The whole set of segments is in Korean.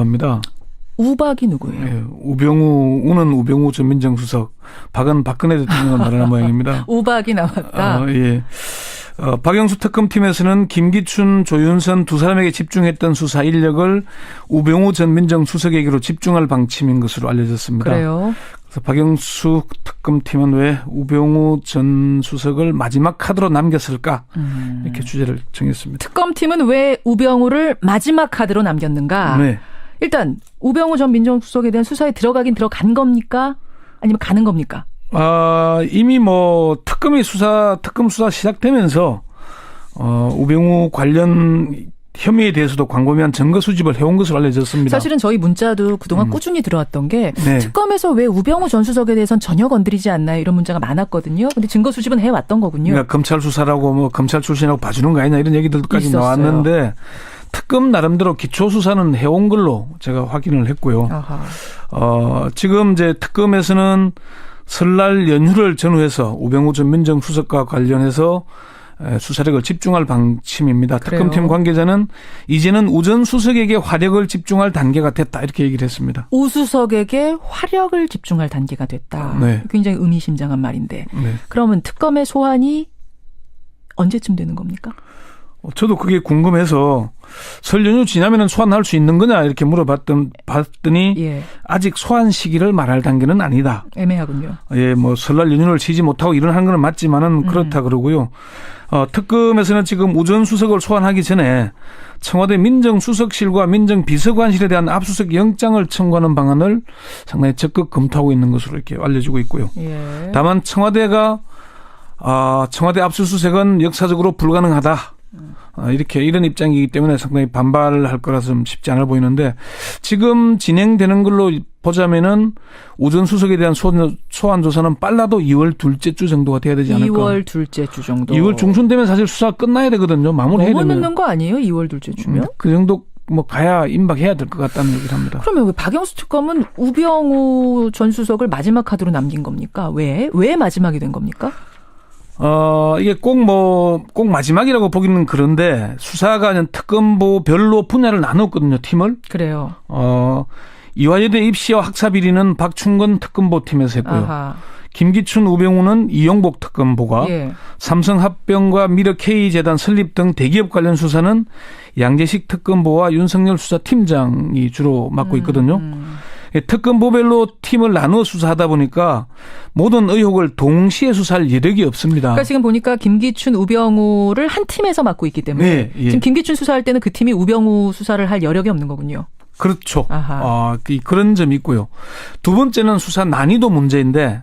합니다. 우박이 누구예요? 예, 우병우 우는 우병우 전 민정수석, 박은 박근혜 대통령을 말하는 모양입니다. 우박이 나왔다. 어, 예. 어, 박영수 특검팀에서는 김기춘, 조윤선 두 사람에게 집중했던 수사 인력을 우병우 전 민정수석에게로 집중할 방침인 것으로 알려졌습니다. 그래요. 그래서 박영수 특검팀은 왜 우병우 전 수석을 마지막 카드로 남겼을까 음. 이렇게 주제를 정했습니다. 특검팀은 왜 우병우를 마지막 카드로 남겼는가? 네. 일단 우병우 전 민정수석에 대한 수사에 들어가긴 들어간 겁니까? 아니면 가는 겁니까? 아, 이미 뭐 특검이 수사 특검 수사 시작되면서 어, 우병우 관련 혐의에 대해서도 광범위한 증거 수집을 해온 것으로 알려졌습니다. 사실은 저희 문자도 그동안 음. 꾸준히 들어왔던 게 네. 특검에서 왜 우병우 전 수석에 대해선 전혀 건드리지 않나요? 이런 문자가 많았거든요. 근데 증거 수집은 해왔던 거군요. 그러니까 검찰 수사라고 뭐 검찰 출신하고 봐주는 거 아니냐 이런 얘기들까지 있었어요. 나왔는데 특검 나름대로 기초 수사는 해온 걸로 제가 확인을 했고요. 아하. 어, 지금 이제 특검에서는 설날 연휴를 전후해서 우병우 전 민정수석과 관련해서 에, 수사력을 집중할 방침입니다. 그래요. 특검팀 관계자는 이제는 우전 수석에게 화력을 집중할 단계가 됐다 이렇게 얘기를 했습니다. 우 수석에게 화력을 집중할 단계가 됐다. 네. 굉장히 의미심장한 말인데. 네. 그러면 특검의 소환이 언제쯤 되는 겁니까? 어, 저도 그게 궁금해서 설 연휴 지나면은 소환할 수 있는 거냐 이렇게 물어봤던 봤더니 예, 아직 소환 시기를 말할 단계는 아니다. 애매하군요. 예, 뭐 설날 연휴를 쉬지 못하고 일을 한 거는 맞지만은 그렇다 그러고요. 어, 특검에서는 지금 우전 수석을 소환하기 전에 청와대 민정수석실과 민정비서관실에 대한 압수수색 영장을 청구하는 방안을 상당히 적극 검토하고 있는 것으로 이렇게 알려지고 있고요. 예. 다만 청와대가 아, 청와대 압수수색은 역사적으로 불가능하다. 아, 이렇게 이런 입장이기 때문에 상당히 반발을 할 거라서 좀 쉽지 않아 보이는데 지금 진행되는 걸로 보자면은 우전 수석에 대한 소환, 소환 조사는 빨라도 2월 둘째 주 정도가 돼야 되지 않을까. 2월 둘째 주 정도. 2월 중순 되면 사실 수사 끝나야 되거든요. 마무리해야 되면. 늦는 거 아니에요? 2월 둘째 주면? 음, 그 정도 뭐 가야 임박해야 될 것 같다는 얘기를 합니다. 그러면 왜 박영수 특검은 우병우 전 수석을 마지막 카드로 남긴 겁니까? 왜? 왜 마지막이 된 겁니까? 어, 이게 꼭 뭐, 꼭 마지막이라고 보기는 그런데 수사가 그냥 특검보별로 분야를 나눴거든요, 팀을. 그래요. 어, 이화여대 입시와 학사 비리는 박충건 특검보 팀에서 했고요. 아하. 김기춘, 우병우는 이용복 특검보가 예. 삼성 합병과 미르 K재단 설립 등 대기업 관련 수사는 양재식 특검보와 윤석열 수사팀장이 주로 맡고 있거든요. 음. 예, 특검보별로 팀을 나누어 수사하다 보니까 모든 의혹을 동시에 수사할 여력이 없습니다. 그러니까 지금 보니까 김기춘, 우병우를 한 팀에서 맡고 있기 때문에 네, 예. 지금 김기춘 수사할 때는 그 팀이 우병우 수사를 할 여력이 없는 거군요. 그렇죠. 아하. 어, 그- 그런 점이 있고요. 두 번째는 수사 난이도 문제인데,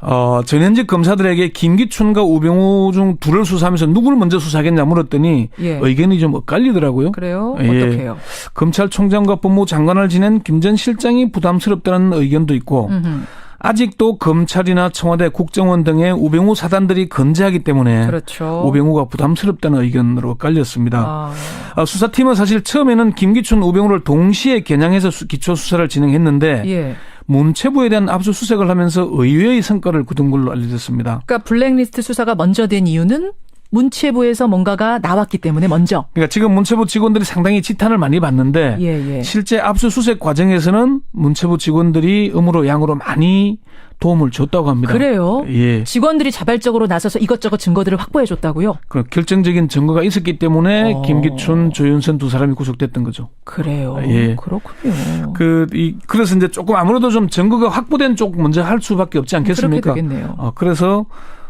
어, 전현직 검사들에게 김기춘과 우병우 중 둘을 수사하면서 누굴 먼저 수사하겠냐 물었더니 예. 의견이 좀 엇갈리더라고요. 그래요? 예. 어떻게요? 검찰총장과 법무부 장관을 지낸 김 전 실장이 부담스럽다는 의견도 있고, 음흠. 아직도 검찰이나 청와대 국정원 등의 우병우 사단들이 건재하기 때문에 그렇죠. 우병우가 부담스럽다는 의견으로 엇갈렸습니다. 아, 아, 수사팀은 사실 처음에는 김기춘, 우병우를 동시에 겨냥해서 수- 기초 수사를 진행했는데 예. 문체부에 대한 압수수색을 하면서 의외의 성과를 거둔 걸로 알려졌습니다. 그러니까 블랙리스트 수사가 먼저 된 이유는 문체부에서 뭔가가 나왔기 때문에 먼저. 그러니까 지금 문체부 직원들이 상당히 지탄을 많이 받는데 예, 예. 실제 압수수색 과정에서는 문체부 직원들이 음으로 양으로 많이 도움을 줬다고 합니다. 그래요? 예. 직원들이 자발적으로 나서서 이것저것 증거들을 확보해 줬다고요? 그 결정적인 증거가 있었기 때문에 어. 김기춘, 조윤선 두 사람이 구속됐던 거죠. 그래요. 예. 그렇군요. 그, 이, 그래서 이제 조금 아무래도 좀 증거가 확보된 쪽 먼저 할 수밖에 없지 않겠습니까? 그렇게 되겠네요. 어, 그래서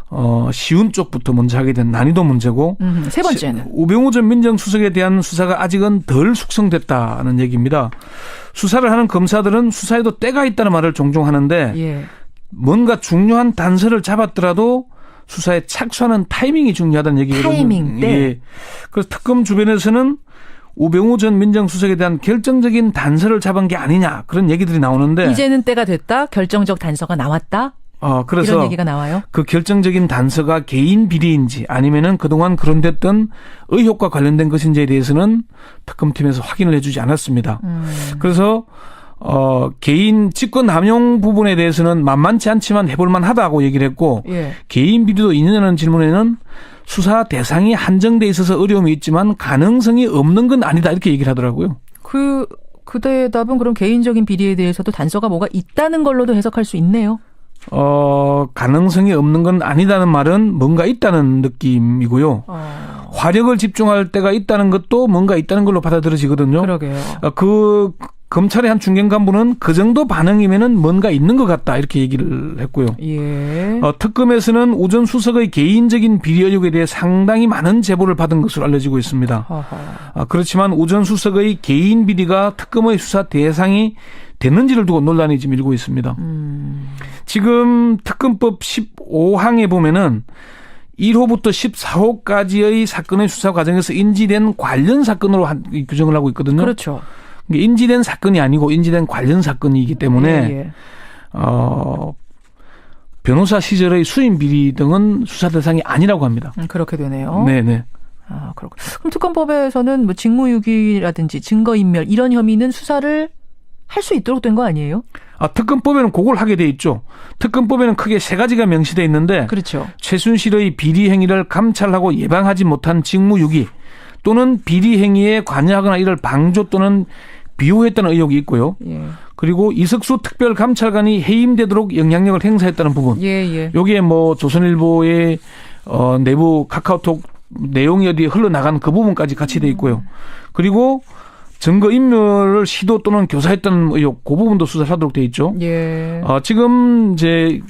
어, 쉬운 쪽부터 먼저 하게 된 난이도 문제고 음, 세 번째는 시- 우병우 전 민정수석에 대한 수사가 아직은 덜 숙성됐다는 얘기입니다. 수사를 하는 검사들은 수사에도 때가 있다는 말을 종종 하는데 예. 뭔가 중요한 단서를 잡았더라도 수사에 착수하는 타이밍이 중요하다는 얘기거든요. 타이밍 때. 예. 그래서 특검 주변에서는 우병우 전 민정수석에 대한 결정적인 단서를 잡은 게 아니냐 그런 얘기들이 나오는데 이제는 때가 됐다. 결정적 단서가 나왔다. 어, 그래서 이런 얘기가 나와요. 그 결정적인 단서가 개인 비리인지 아니면은 그동안 거론됐던 의혹과 관련된 것인지에 대해서는 특검팀에서 확인을 해주지 않았습니다. 음. 그래서 어 개인 직권 남용 부분에 대해서는 만만치 않지만 해볼만 하다고 얘기를 했고 예. 개인 비리도 있느냐는 질문에는 수사 대상이 한정돼 있어서 어려움이 있지만 가능성이 없는 건 아니다 이렇게 얘기를 하더라고요. 그 그 대답은 그럼 개인적인 비리에 대해서도 단서가 뭐가 있다는 걸로도 해석할 수 있네요. 어, 가능성이 없는 건 아니다는 말은 뭔가 있다는 느낌이고요. 어, 화력을 집중할 때가 있다는 것도 뭔가 있다는 걸로 받아들여지거든요. 그러게요. 어, 그 검찰의 한 중견 간부는 그 정도 반응이면은 뭔가 있는 것 같다 이렇게 얘기를 했고요. 예. 어, 특검에서는 우전 수석의 개인적인 비리 의혹에 대해 상당히 많은 제보를 받은 것으로 알려지고 있습니다. 아, 그렇지만 우전 수석의 개인 비리가 특검의 수사 대상이 되는지를 두고 논란이 지금 일고 있습니다. 음, 지금 특검법 15항에 보면은 1호부터 14호까지의 사건의 수사 과정에서 인지된 관련 사건으로 한- 이 규정을 하고 있거든요. 그렇죠. 인지된 사건이 아니고 인지된 관련 사건이기 때문에 예, 예. 어 변호사 시절의 수임 비리 등은 수사 대상이 아니라고 합니다. 음, 그렇게 되네요. 네, 네. 아, 그렇고. 그럼 특검법에서는 뭐 직무유기라든지 증거인멸 이런 혐의는 수사를 할 수 있도록 된 거 아니에요? 아, 특검법에는 그걸 하게 돼 있죠. 특검법에는 크게 세 가지가 명시돼 있는데 그렇죠. 최순실의 비리 행위를 감찰하고 예방하지 못한 직무유기 또는 비리 행위에 관여하거나 이를 방조 또는 비호했다는 의혹이 있고요. 예. 그리고 이석수 특별감찰관이 해임되도록 영향력을 행사했다는 부분. 예, 예. 여기에 뭐 조선일보의 어 내부 카카오톡 내용이 어디 흘러나간 그 부분까지 같이 돼 있고요. 그리고 증거 인멸을 시도 또는 교사했다는 의혹 그 부분도 수사를 하도록 돼 있죠. 예. 어 지금 이제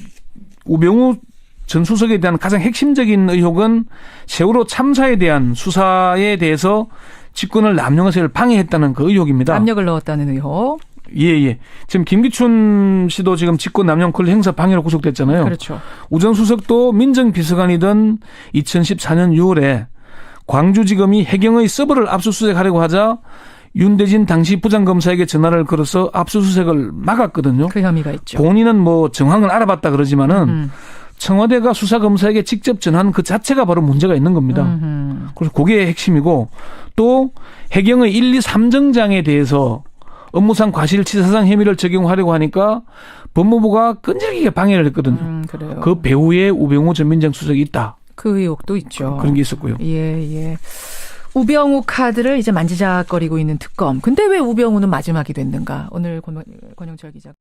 우병우 전 수석에 대한 가장 핵심적인 의혹은 세월호 참사에 대한 수사에 대해서 직권을 남용해서 방해했다는 그 의혹입니다. 압력을 넣었다는 의혹. 예, 예. 지금 김기춘 씨도 지금 직권 남용 권리 행사 방해로 구속됐잖아요. 그렇죠. 우전 수석도 민정비서관이던 2014년 6월에 광주지검이 해경의 서버를 압수수색하려고 하자 윤대진 당시 부장검사에게 전화를 걸어서 압수수색을 막았거든요. 그 혐의가 있죠. 본인은 뭐 정황을 알아봤다 그러지만은 음. 청와대가 수사검사에게 직접 전한 그 자체가 바로 문제가 있는 겁니다. 음흠. 그래서 그게 핵심이고 또 해경의 1, 2, 3정장에 대해서 업무상 과실치사상 혐의를 적용하려고 하니까 법무부가 끈질기게 방해를 했거든요. 음, 그래요. 그 배후에 우병우 전 민정 수석이 있다. 그 의혹도 있죠. 그런 게 있었고요. 예, 예. 우병우 카드를 이제 만지작거리고 있는 특검. 근데 왜 우병우는 마지막이 됐는가? 오늘 권- 권영철 기자.